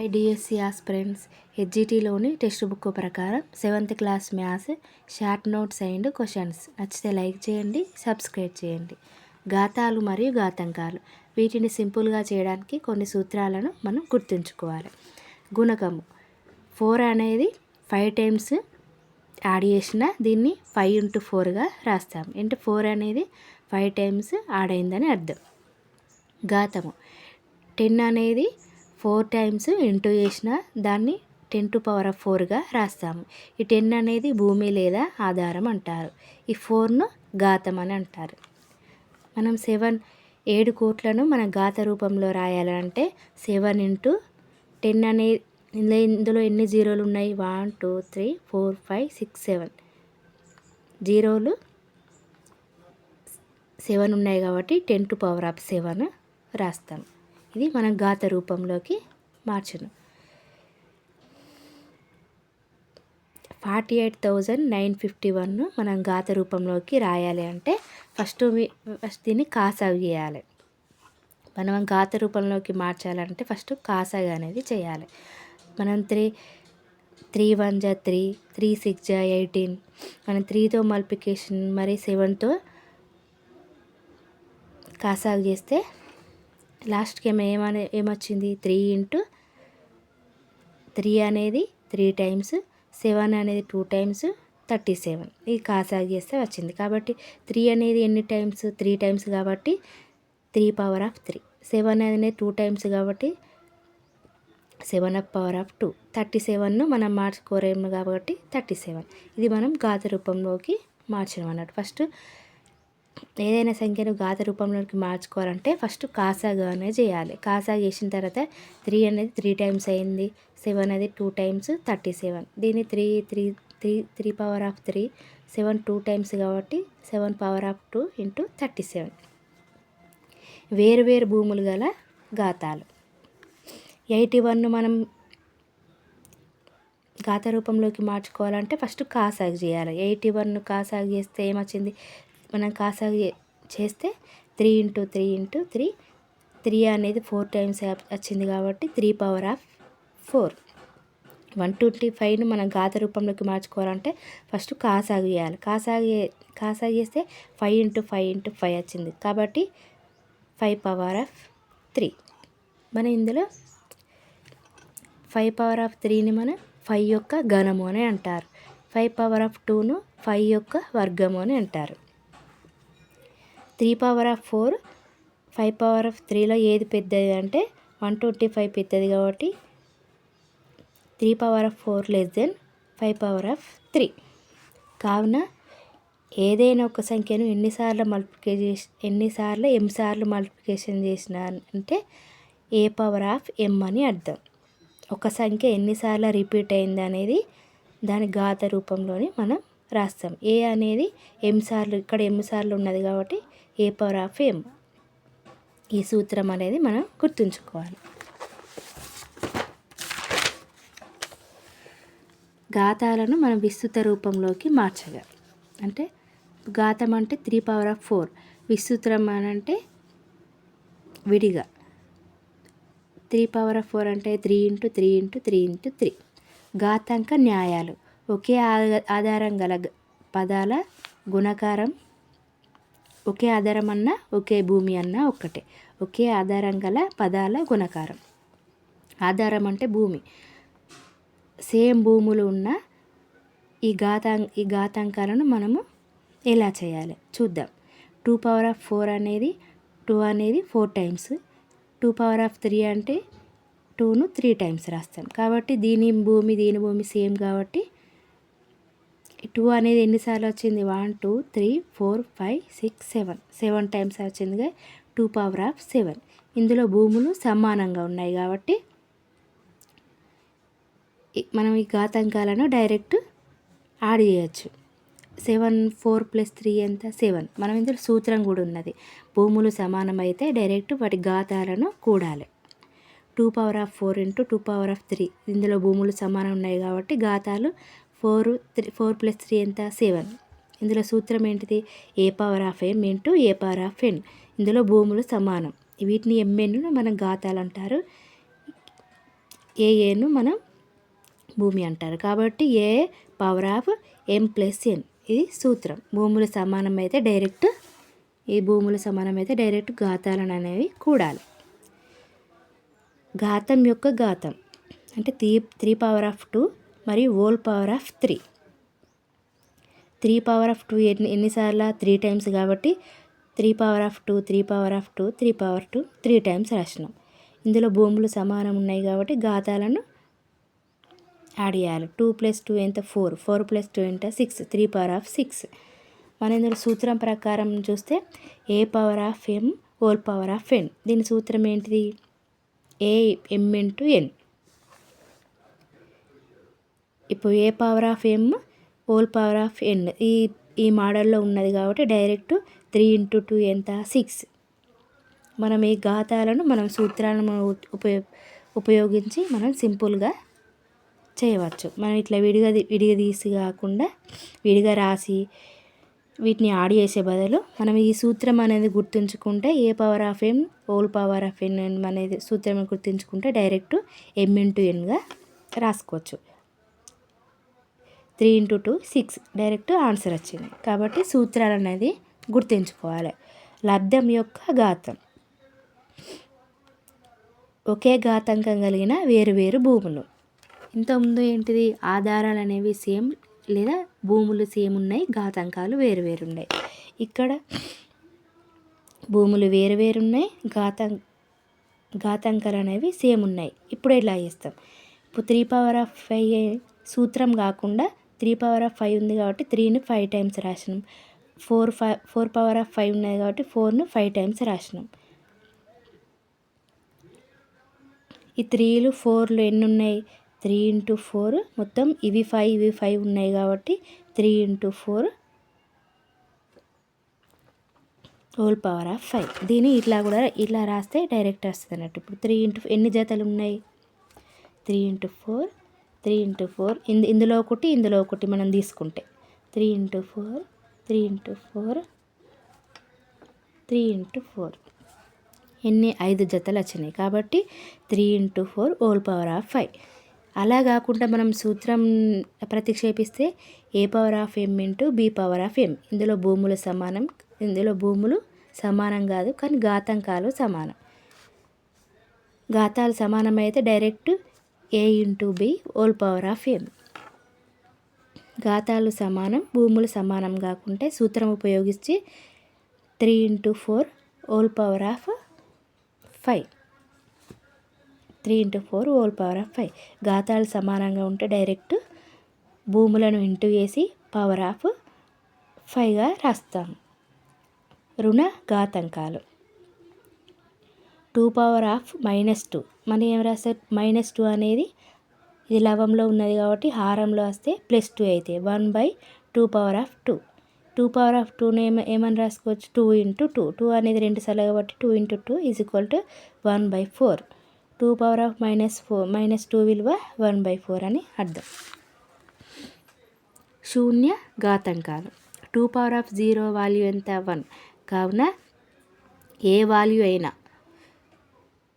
IDSC aspirants హెచ్జిటిలోని text book ప్రకారం seventh class maths short notes and questions. నచ్చితే like చేయండి సబ్స్క్రైబ్ చేయండి. గాతాలు మరియు ఘాతంకాలు. వీటిని సింపుల్గా చేయడానికి కొన్ని సూత్రాలను మనం గుర్తుంచుకోవాలి. గుణకము. ఫోర్ అనేది ఫైవ్ టైమ్స్ యాడ్ చేసిన దీన్ని ఫైవ్ ఇంటూ ఫోర్గా రాస్తాం. అంటే ఫోర్ అనేది ఫైవ్ టైమ్స్ యాడ్ అయిందని అర్థం. ఘాతము. టెన్ అనేది ఫోర్ టైమ్స్ ఇంటూ చేసిన దాన్ని టెన్ టు పవర్ ఆఫ్ ఫోర్గా రాస్తాము. ఈ టెన్ అనేది భూమి లేదా ఆధారం అంటారు. ఈ ఫోర్ను ఘాతం అని అంటారు. మనం సెవెన్ ఏడు కోట్లను మన ఘాత రూపంలో రాయాలంటే సెవెన్ ఇంటూ టెన్ అనే ఇందులో ఇందులో ఎన్ని జీరోలు ఉన్నాయి? One two three four five six seven. జీరోలు seven ఉన్నాయి కాబట్టి ten to power of seven రాస్తాం ఇది మనం గాత రూపంలోకి మార్చును. Forty eight thousand nine fifty one మనం ఘాత రూపంలోకి రాయాలి అంటే ఫస్ట్ ఫస్ట్ దీన్ని కాసాగు చేయాలి మనం గాత రూపంలోకి మార్చాలంటే ఫస్ట్ కాసాగు అనేది చేయాలి. మనం త్రీ త్రీ వన్ జా త్రీ త్రీ సిక్స్ జా ఎయిటీన్ మనం త్రీతో మల్టిప్లికేషన్ మరి సెవెన్తో కాసాగు చేస్తే లాస్ట్కి ఏమో ఏమనే ఏమొచ్చింది? త్రీ ఇంటూ త్రీ అనేది త్రీ టైమ్స్ సెవెన్ అనేది టూ టైమ్స్ థర్టీ సెవెన్. ఇది కాసాగేస్తే వచ్చింది. కాబట్టి త్రీ అనేది ఎన్ని టైమ్స్? త్రీ టైమ్స్ కాబట్టి three power of three. Seven అనేది టూ టైమ్స్ కాబట్టి seven of power of two. Thirty సెవెన్ను మనం మార్చుకోరేము కాబట్టి థర్టీ సెవెన్. ఇది మనం గాత రూపంలోకి మార్చడం అన్నట్టు. ఫస్ట్ ఏదైనా సంఖ్యను గాత రూపంలోకి మార్చుకోవాలంటే ఫస్ట్ కాసాగా అనేది చేయాలి. కాసా చేసిన తర్వాత త్రీ అనేది త్రీ టైమ్స్ అయింది. సెవెన్ అనేది టూ టైమ్స్ థర్టీ సెవెన్. దీన్ని three three three three power of three seven two times కాబట్టి seven power of two into thirty seven. వేరు వేరు భూములు గల గాతాలు ఎయిటీ వన్ మనం ఘాత రూపంలోకి మార్చుకోవాలంటే ఫస్ట్ కాసాగు చేయాలి. ఎయిటీ వన్ కాసాగు చేస్తే ఏమొచ్చింది? మనం కాసాగు చేస్తే three into three into three. Three అనేది ఫోర్ టైమ్స్ వచ్చింది కాబట్టి three power of four. One twenty ఫైవ్ను మనం గాత రూపంలోకి మార్చుకోవాలంటే ఫస్ట్ కాసాగు చేయాలి. కాసాగు కాసాగు చేస్తే five into five into five వచ్చింది కాబట్టి ఫైవ్ పవర్ ఆఫ్ త్రీ. మన ఇందులో ఫైవ్ పవర్ ఆఫ్ త్రీని మనం ఫైవ్ యొక్క ఘనము అని అంటారు. ఫైవ్ పవర్ ఆఫ్ టూను ఫైవ్ యొక్క వర్గము అని అంటారు. Three power of four five power of త్రీలో ఏది పెద్దది అంటే వన్ ట్వంటీ ఫైవ్ పెద్దది కాబట్టి three power of four less than five power of three కావున ఏదైనా ఒక సంఖ్యను ఎన్నిసార్లు మల్టిప్లికే చేసి ఎన్నిసార్లు ఎం సార్లు మల్టిప్లికేషన్ చేసిన అంటే ఏ పవర్ ఆఫ్ ఎం అని అర్థం. ఒక సంఖ్య ఎన్నిసార్లు రిపీట్ అయింది అనేది దాని ఘాత రూపంలోని మనం రాస్తాం. ఏ అనేది ఎం సార్లు ఇక్కడ ఎం సార్లు ఉన్నది కాబట్టి ఏ పవర్ ఆఫ్ ఎం ఈ సూత్రం అనేది మనం గుర్తుంచుకోవాలి. ఘాతాలను మనం విస్తృత రూపంలోకి మార్చగా అంటే ఘాతం అంటే త్రీ పవర్ ఆఫ్ ఫోర్ విస్తృతం అని అంటే విడిగా. త్రీ పవర్ ఆఫ్ ఫోర్ అంటే three into three into three into three ఘాతాంక న్యాయాలు. ఒకే ఆధారం గల పదాల గుణకారం ఒకే ఆధారం అన్న ఒకే భూమి అన్న ఒక్కటే. ఒకే ఆధారం గల పదాల గుణకారం. ఆధారం అంటే భూమి. సేమ్ భూములు ఉన్న ఈ ఘాతా ఈ ఘాతాంకాలను మనము ఎలా చేయాలి? చూద్దాం. టూ పవర్ ఆఫ్ ఫోర్ అనేది టూ అనేది four times. Two power of three అంటే టూను త్రీ టైమ్స్ రాస్తాం. కాబట్టి దీని భూమి దీని భూమి సేమ్ కాబట్టి టూ అనేది ఎన్నిసార్లు వచ్చింది? One two three four five six seven. Seven times వచ్చిందిగా టూ పవర్ ఆఫ్ సెవెన్. ఇందులో భూములు సమానంగా ఉన్నాయి కాబట్టి మనం ఈ ఘాతాంకాలను డైరెక్ట్ యాడ్ చేయొచ్చు. సెవెన్ ఫోర్ ప్లస్ త్రీ ఎంత? సెవెన్. మనం ఇందులో సూత్రం కూడా ఉన్నది. భూములు సమానమైతే డైరెక్ట్ వాటి ఘాతాలను కూడాలి. Two power of four into two power of three. ఇందులో భూములు సమానం ఉన్నాయి కాబట్టి ఘాతాలు four three four plus three ఎంత? సెవెన్. ఇందులో సూత్రం ఏంటిది? A power of m into a power of n ఇందులో భూములు సమానం. వీటిని ఎంఎన్ను మనం ఘాతాలు అంటారు. ఏఏను మనం భూమి అంటారు. కాబట్టి a power of m plus n ఇది సూత్రం. భూములు సమానమైతే డైరెక్ట్ ఈ భూములు సమానమైతే డైరెక్ట్ ఘాతాలను అనేవి కూడాలి. ఘాతం యొక్క ఘాతం. అంటే three three power of two మరియు whole power of three three power of two ఎన్ని ఎన్నిసార్లు? త్రీ టైమ్స్ కాబట్టి three power of two three power of two three power two three times రాసినాం. ఇందులో భూములు సమానం ఉన్నాయి కాబట్టి ఘాతాలను యాడ్ చేయాలి. టూ ప్లస్ టూ ఎంత? ఫోర్ ఫోర్ ప్లస్ టూ ఎంత? Six three power of six మన ఇందులో సూత్రం ప్రకారం చూస్తే a power of m whole power of n దీని సూత్రం ఏంటిది? ఏ ఎం ఇంటూ ఎన్ ఇప్పుడు a power of m whole power of n ఈ ఈ మోడల్లో ఉన్నది కాబట్టి డైరెక్ట్ త్రీ ఇంటూ టూ ఎంత? సిక్స్ మనం ఈ ఘాతాలను మనం సూత్రాలను ఉపయోగ ఉపయోగించి మనం సింపుల్గా చేయవచ్చు. మనం ఇట్లా విడిగా విడిగా తీసి కాకుండా విడిగా రాసి వీటిని యాడ్ చేసే బదులు మనం ఈ సూత్రం అనేది గుర్తుంచుకుంటే a power of n whole power of n అనేది సూత్రం గుర్తుంచుకుంటే డైరెక్ట్ ఎం ఇంటూ ఎన్గా రాసుకోవచ్చు. Three into two six direct answer వచ్చింది. కాబట్టి సూత్రాలు అనేది గుర్తుంచుకోవాలి. లబ్ధం యొక్క ఘాతం. ఒకే ఘాతంకం కలిగిన వేరు వేరు భూములు. ఇంతకుముందు ఏంటిది? ఆధారాలు అనేవి సేమ్ లేదా భూములు సేమ్ ఉన్నాయి ఘాతంకాలు వేరు వేరు ఉన్నాయి. ఇక్కడ భూములు వేరు వేరు ఉన్నాయి ఘాతం ఘాతాంకాలు అనేవి సేమ్ ఉన్నాయి. ఇప్పుడు ఇలా చేస్తాం? ఇప్పుడు త్రీ పవర్ ఆఫ్ ఫైవ్ సూత్రం కాకుండా త్రీ పవర్ ఆఫ్ ఫైవ్ ఉంది కాబట్టి త్రీని five times రాసినాం. Four five four power of five ఉన్నాయి కాబట్టి ఫోర్ను ఫైవ్ టైమ్స్ రాసినాం. ఈ త్రీలు ఫోర్లు ఎన్ని ఉన్నాయి? త్రీ ఇంటూ ఫోర్ మొత్తం ఇవి ఫైవ్ ఇవి ఫైవ్ ఉన్నాయి కాబట్టి three into four whole power of five. దీన్ని ఇట్లా కూడా ఇట్లా రాస్తే డైరెక్ట్ వస్తుంది అన్నట్టు ఇప్పుడు త్రీ ఇంటూ ఎన్ని జతలు ఉన్నాయి? Three into four three into four. ఇందు ఇందులో ఒకటి ఇందులో ఒకటి మనం తీసుకుంటే. Three into four three into four three into four. ఎన్ని? ఐదు జతలు వచ్చినాయి. కాబట్టి three into four whole power of five. అలా కాకుండా మనం సూత్రం ప్రతిక్షేపిస్తే a power of m into b power of m. ఇందులో భూములు సమానం ఇందులో భూములు సమానం కాదు కానీ ఘాతాంకాలు సమానం. ఘాతాలు సమానమైతే direct a into b whole power of m ఘాతాలు సమానం భూములు సమానం కాకుంటే సూత్రం ఉపయోగించి three into four whole power of five three into four whole power of five ఘాతాలు సమానంగా ఉంటే డైరెక్ట్ భూములను ఇంటూ వేసి పవర్ ఆఫ్ ఫైవ్గా రాస్తాం రుణ ఘాతంకాలు. Two power of minus two మనం ఏం రాస్తే మైనస్ టూ అనేది ఇది లవంలో ఉన్నది కాబట్టి హారంలో వస్తే ప్లస్ టూ అయితే one by two power of two two power of టూను ఏమ ఏమని రాసుకోవచ్చు? టూ ఇంటూ టూ టూ అనేది రెండు సార్లు కాబట్టి two into two is equal to one by four two power of minus four minus two విలువ one by four అని అర్థం. శూన్య ఘాతంకాలు. Two power of zero value ఎంత? వన్ కావున ఏ వాల్యూ అయినా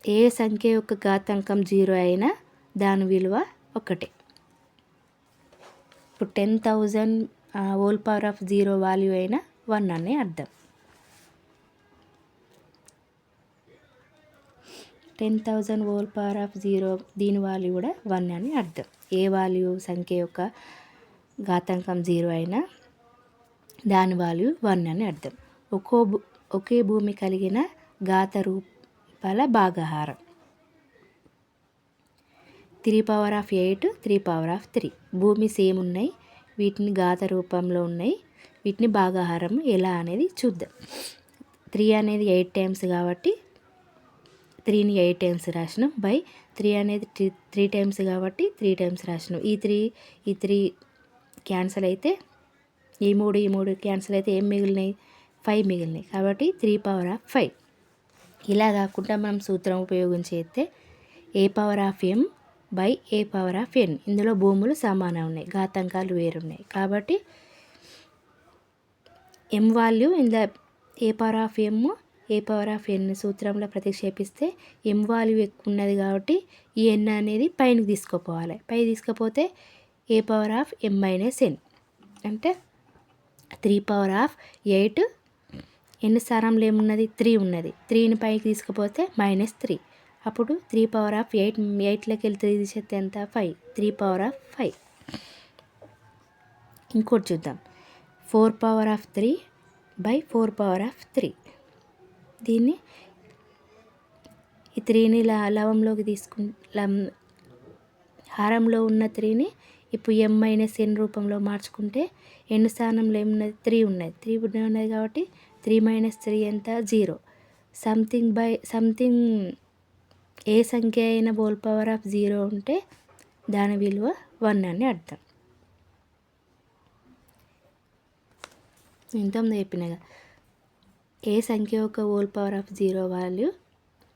ఏ సంఖ్య యొక్క ఘాతాంకం జీరో అయినా దాని విలువ ఒకటే. ఇప్పుడు ten thousand whole power of zero value అయినా వన్ అని అర్థం. Ten thousand whole power of zero దీని వాల్యూ కూడా వన్ అని అర్థం. ఏ వాల్యూ సంఖ్య యొక్క ఘాతాంకం జీరో అయినా దాని వాల్యూ వన్ అని అర్థం. ఒక్కో ఒకే భూమి కలిగిన ఘాత వాళ్ళ భాగాహారం. Three power of eight three power of three భూమి సేమ్ ఉన్నాయి. వీటిని గాథ రూపంలో ఉన్నాయి. వీటిని భాగాహారం ఎలా అనేది చూద్దాం. త్రీ అనేది ఎయిట్ టైమ్స్ కాబట్టి త్రీని ఎయిట్ టైమ్స్ రాసినాం. బై త్రీ అనేది త్రీ త్రీ టైమ్స్ కాబట్టి త్రీ టైమ్స్ రాసినాం. ఈ త్రీ ఈ త్రీ క్యాన్సల్ అయితే ఈ మూడు ఈ మూడు క్యాన్సల్ అయితే ఏం మిగిలినాయి? ఫైవ్ మిగిలినాయి. కాబట్టి త్రీ పవర్ ఆఫ్ ఫైవ్ ఇలా కాకుండా మనం సూత్రం ఉపయోగించి అయితే a power of m by a power of n ఇందులో భూములు సమానం ఉన్నాయి. ఘాతాంకాలు వేరున్నాయి. కాబట్టి ఎం వాల్యూ ఇంద a power of m a power of n సూత్రంలో ప్రతిక్షేపిస్తే ఎం వాల్యూ ఎక్కువ ఉన్నది కాబట్టి ఈ ఎన్ అనేది పైనకి తీసుకుపోవాలి. పై తీసుకుపోతే a power of m minus n అంటే త్రీ పవర్ ఆఫ్ ఎయిట్ ఎన్ని స్థానంలో ఏమున్నది? త్రీ ఉన్నది. త్రీని పైకి తీసుకుపోతే మైనస్ త్రీ. అప్పుడు త్రీ పవర్ ఆఫ్ ఎయిట్ ఎయిట్లోకి వెళ్ళి త్రీ తీసేస్తే ఎంత? Five. Three power of five. ఇంకోటి చూద్దాం. Four power of three by four power of three. దీన్ని ఈ త్రీని ల లవంలోకి తీసుకు హారంలో ఉన్న త్రీని ఇప్పుడు ఎం మైనస్ ఎన్ రూపంలో మార్చుకుంటే ఎన్ని స్థానంలో ఏమున్నది? త్రీ ఉన్నది. త్రీ ఉన్నది కాబట్టి త్రీ మైనస్ త్రీ ఎంత? జీరో. సంథింగ్ బై సంథింగ్ ఏ సంఖ్య అయిన బోల్ పవర్ ఆఫ్ జీరో ఉంటే దాని విలువ వన్ అని అర్థం. ఇంతకుముందు చెప్పినగా ఏ సంఖ్య యొక్క whole power of zero value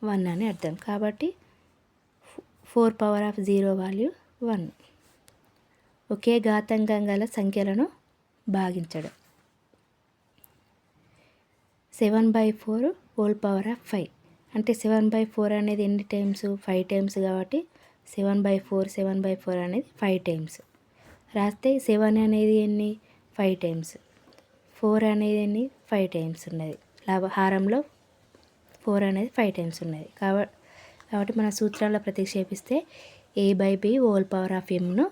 one అని అర్థం. కాబట్టి four power of zero value one. ఒకే ఘాతంకం గల సంఖ్యలను భాగించడం. Seven by four whole power of five. అంటే సెవెన్ బై ఫోర్ అనేది ఎన్ని టైమ్స్? ఫైవ్ టైమ్స్ కాబట్టి seven by four seven by four అనేది ఫైవ్ టైమ్స్. రాస్తే సెవెన్ అనేది ఎన్ని? Five times. ఫోర్ అనేది ఎన్ని? ఫైవ్ టైమ్స్ ఉన్నది. లాభ హారంలో ఫోర్ అనేది ఫైవ్ టైమ్స్ ఉన్నది. కాబట్టి కాబట్టి మన సూత్రాల్లో ప్రతిక్షేపిస్తే a by b whole power of ఎంను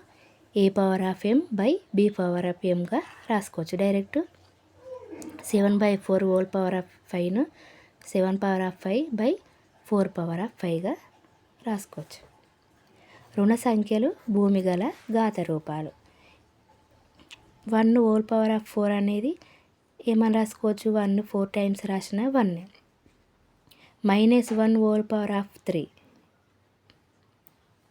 a power of m by b power of ఎంగా రాసుకోవచ్చు. Direct seven by four whole power of ఫైవ్ను seven power of five by four power of ఫైవ్గా రాసుకోవచ్చు. రుణ సంఖ్యలు భూమి గల గాత రూపాలు. One whole power of four అనేది ఏమని రాసుకోవచ్చు? వన్ ఫోర్ టైమ్స్ రాసిన one minus one whole power of three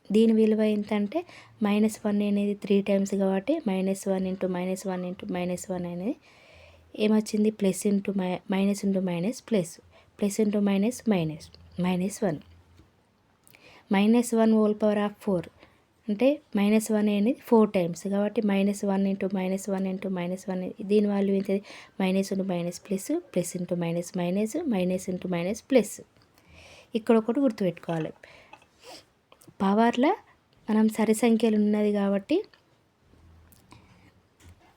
దీని విలువ ఎంత అంటే మైనస్ వన్ అనేది త్రీ టైమ్స్ కాబట్టి minus one into minus one into minus one అనేది ఏమొచ్చింది? Plus into my minus into minus plus plus into minus minus minus one. Minus one whole power of four. అంటే minus one అనేది four times. కాబట్టి minus one into minus one into minus one. దీని value ఏంటది? Minus into minus plus plus into minus minus minus into minus plus. ఇక్కడ ఒకటి గుర్తుపెట్టుకోవాలి. పవర్లో మనం సరి సంఖ్యలు ఉన్నది కాబట్టి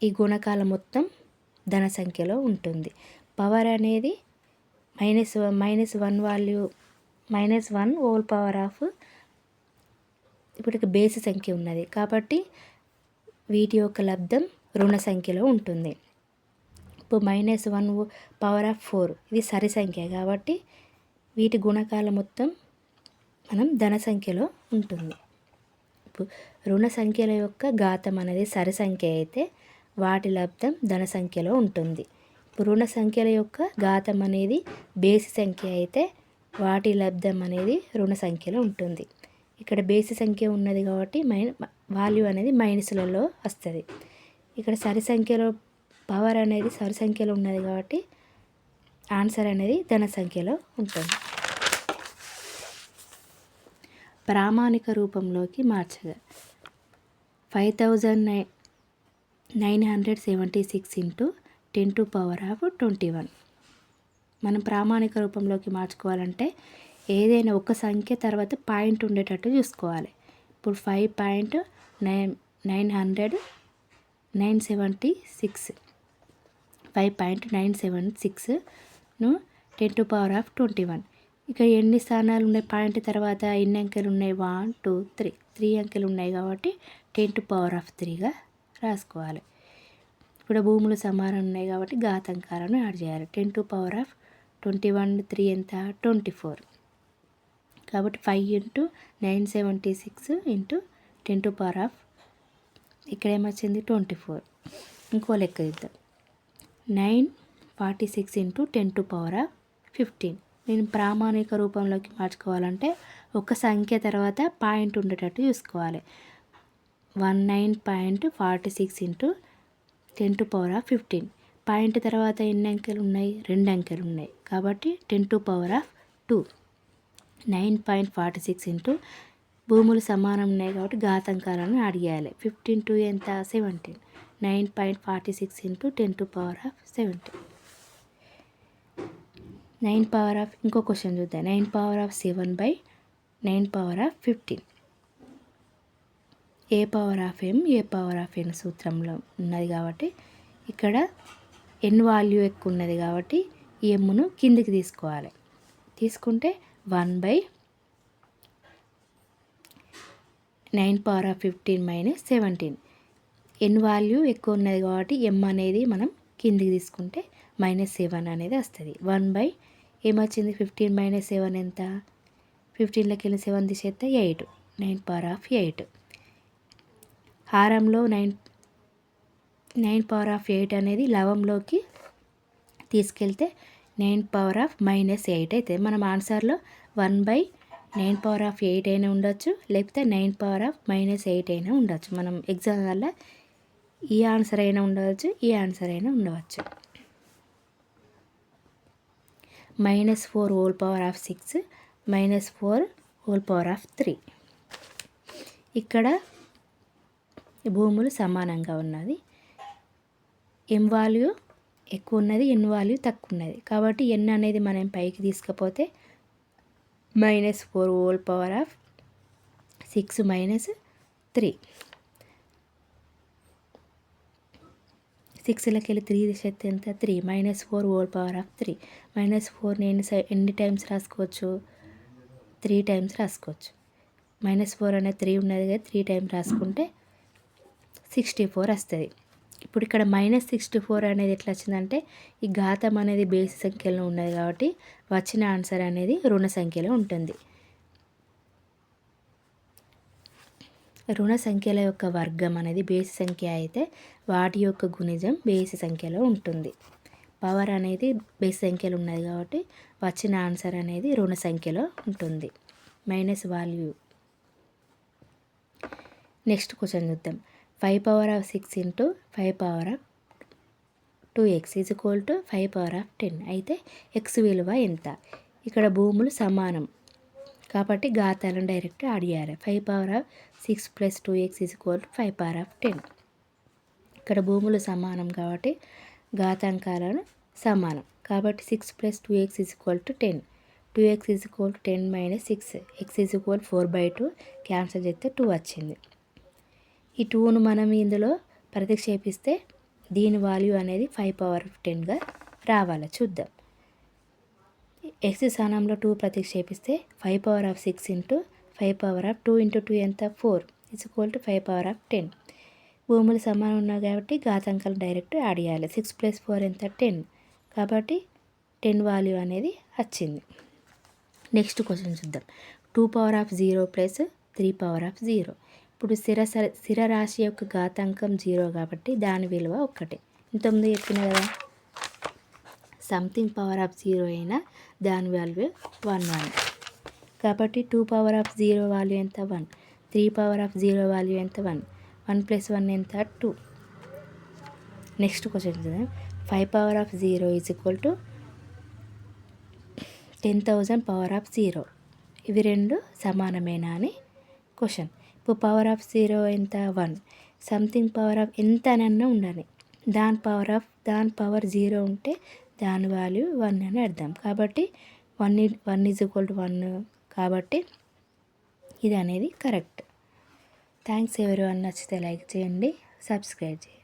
ఈ గుణకాల మొత్తం ధన సంఖ్యలో ఉంటుంది. పవర్ అనేది minus minus one value minus one whole power of ఇప్పుడు బేసి సంఖ్య ఉన్నది. కాబట్టి వీటి యొక్క లబ్ధం రుణ సంఖ్యలో ఉంటుంది. ఇప్పుడు minus one power of four ఇది సరి సంఖ్య. కాబట్టి వీటి గుణకాల మొత్తం మనం ధన సంఖ్యలో ఉంటుంది. ఇప్పుడు రుణ సంఖ్యల యొక్క ఘాతం అనేది సరి సంఖ్య అయితే వాటి లబ్ధం ధన సంఖ్యలో ఉంటుంది. పూర్ణ సంఖ్యల యొక్క ఘాతం అనేది బేసి సంఖ్య అయితే వాటి లబ్ధం అనేది రుణ సంఖ్యలో ఉంటుంది. ఇక్కడ బేసి సంఖ్య ఉన్నది కాబట్టి మైన్ వాల్యూ అనేది మైనస్లలో వస్తుంది. ఇక్కడ సరి సంఖ్యలో పవర్ అనేది సరి సంఖ్యలో ఉన్నది కాబట్టి ఆన్సర్ అనేది ధన సంఖ్యలో ఉంటుంది. ప్రామాణిక రూపంలోకి మార్చగా. Five thousand nine nine hundred seventy six into ten to power of twenty one. మనం ప్రామాణిక రూపంలోకి మార్చుకోవాలంటే ఏదైనా ఒక సంఖ్య తర్వాత పాయింట్ ఉండేటట్టు చూసుకోవాలి. ఇప్పుడు five point nine nine hundred nine seventy six. Five point nine seven సిక్స్ను ten to power of twenty one. ఇక ఎన్ని స్థానాలు ఉన్నాయి పాయింట్ తర్వాత? ఎన్ని అంకెలు ఉన్నాయి? One two three. త్రీ అంకెలు ఉన్నాయి కాబట్టి టెన్ టు పవర్ ఆఫ్ త్రీగా రాసుకోవాలి. ఇప్పుడు భూములు సమానం ఉన్నాయి కాబట్టి ఘాతంకాలను యాడ్ చేయాలి. Ten to power of twenty one three ఎంత? Twenty four. కాబట్టి five into nine seventy six into ten to power of ఇక్కడ ఏమొచ్చింది? Twenty four. ఇంకో లెక్క ఇద్దాం nine forty six into ten to power of fifteen. నేను ప్రామాణిక రూపంలోకి మార్చుకోవాలంటే ఒక సంఖ్య తర్వాత పాయింట్ ఉండేటట్టు చూసుకోవాలి. One nine point forty six into ten to power of fifteen point తర్వాత ఎన్ని అంకెలు ఉన్నాయి? రెండు అంకెలు ఉన్నాయి. కాబట్టి ten to power of two nine point forty six into భూములు సమానం ఉన్నాయి కాబట్టి ఘాతంకాలను అడిగేయాలి ఫిఫ్టీన్ టు ఎంత? Seventeen nine point forty six into ten to power of seventeen nine power of ఇంకో క్వశ్చన్ చూద్దాం. Nine power of seven by nine power of fifteen a power of m a power of n సూత్రంలో ఉన్నది కాబట్టి ఇక్కడ ఎన్ value ఎక్కువ ఉన్నది కాబట్టి ఈ ఎమ్మును కిందికి తీసుకోవాలి. తీసుకుంటే one by nine power of fifteen minus seventeen n value ఎక్కువ ఉన్నది కాబట్టి ఎమ్ అనేది మనం కిందికి తీసుకుంటే మైనస్ సెవెన్ అనేది వస్తుంది. వన్ బై ఏమొచ్చింది ఫిఫ్టీన్ మైనస్ సెవెన్ ఎంత? ఫిఫ్టీన్లోకి వెళ్ళి సెవెన్ తీసేస్తే eight nine power of eight హారంలో nine nine power of eight అనేది లవంలోకి తీసుకెళ్తే nine power of minus eight అయితే మనం ఆన్సర్లో one by nine power of eight అయినా ఉండొచ్చు లేకపోతే nine power of minus eight అయినా ఉండొచ్చు. మనం ఎగ్జామ్ వల్ల ఈ ఆన్సర్ అయినా ఉండవచ్చు ఈ ఆన్సర్ అయినా ఉండవచ్చు. Minus four whole power of six minus four whole power of three. ఇక్కడ భూములు సమానంగా ఉన్నది. ఎం వాల్యూ ఎక్కువ ఉన్నది ఎన్ వాల్యూ తక్కువ ఉన్నది. కాబట్టి ఎన్ అనేది మనం పైకి తీసుకపోతే minus four whole power of six minus three సిక్స్లోకి వెళ్ళి త్రీ తీసేస్తే ఎంత? Three minus four whole power of three minus four నేను ఎన్ని టైమ్స్ రాసుకోవచ్చు? త్రీ టైమ్స్ రాసుకోవచ్చు. మైనస్ ఫోర్ అనేది త్రీ ఉన్నది కదా త్రీ టైమ్స్ రాసుకుంటే సిక్స్టీ ఫోర్ వస్తుంది. ఇప్పుడు ఇక్కడ మైనస్ సిక్స్టీ ఫోర్ అనేది ఎట్లా వచ్చిందంటే ఈ ఘాతం అనేది బేసి సంఖ్యలో ఉన్నది కాబట్టి వచ్చిన ఆన్సర్ అనేది రుణ సంఖ్యలో ఉంటుంది. రుణ సంఖ్యల యొక్క వర్గం అనేది బేసి సంఖ్య అయితే వాటి యొక్క గుణిజం బేసి సంఖ్యలో ఉంటుంది. పవర్ అనేది బేసి సంఖ్యలో ఉన్నది కాబట్టి వచ్చిన ఆన్సర్ అనేది రుణ సంఖ్యలో ఉంటుంది. Minus value. నెక్స్ట్ క్వశ్చన్ చూద్దాం. Five power of six into five power of two x is equal to five power of ten అయితే ఎక్స్ విలువ ఎంత? ఇక్కడ భూములు సమానం. కాబట్టి ఘాతాలను డైరెక్ట్ యాడ్ చేయాలి. Five power of six plus two x is equal to five power of ten ఇక్కడ భూములు సమానం కాబట్టి ఘాతాంకాలను సమానం. కాబట్టి six plus two x is equal to ten two x is equal to ten minus six x is equal four by two cancel చేస్తే two వచ్చింది. ఈ టూను మనం ఇందులో ప్రతిక్షేపిస్తే దీని వాల్యూ అనేది ఫైవ్ పవర్ టెన్గా రావాలి చూద్దాం. ఎక్స్ స్థానంలో టూ ప్రతిక్షేపిస్తే five power of six into five power of two into two ఎంత? Four it's equal to five power of ten. భూములు సమానం ఉన్నాయి కాబట్టి ఘాతాంకాలు డైరెక్ట్ యాడ్ చేయాలి. సిక్స్ ప్లస్ ఫోర్ ఎంత? టెన్. కాబట్టి టెన్ వాల్యూ అనేది వచ్చింది. నెక్స్ట్ క్వశ్చన్ చూద్దాం. Two power of zero plus three power of zero. ఇప్పుడు స్థిర స్థిర రాశి యొక్క ఘాతాంకం జీరో కాబట్టి దాని విలువ ఒక్కటే. ఇంతకుముందు చెప్పిన కదా సంథింగ్ పవర్ ఆఫ్ జీరో అయినా దాని వాల్యూ వన్ వన్ కాబట్టి two power of zero value ఎంత? One three power of zero value ఎంత? వన్ వన్ ప్లస్ వన్ ఎంత? టూ నెక్స్ట్ క్వశ్చన్ చూద్దాం. Five power of zero is equal to ten thousand power of zero ఇవి రెండు సమానమేనా అని question ఇప్పుడు power of zero ఎంత? వన్ సంథింగ్ పవర్ ఆఫ్ ఎంత అని ఉండాలి. దాని పవర్ ఆఫ్ దాని పవర్ జీరో ఉంటే దాని వాల్యూ వన్ అని అర్థం. కాబట్టి one one is equal to one కాబట్టి ఇది అనేది కరెక్ట్ థ్యాంక్స్ ఎవరు అని నచ్చితే లైక్ చేయండి. సబ్స్క్రైబ్ చేయండి.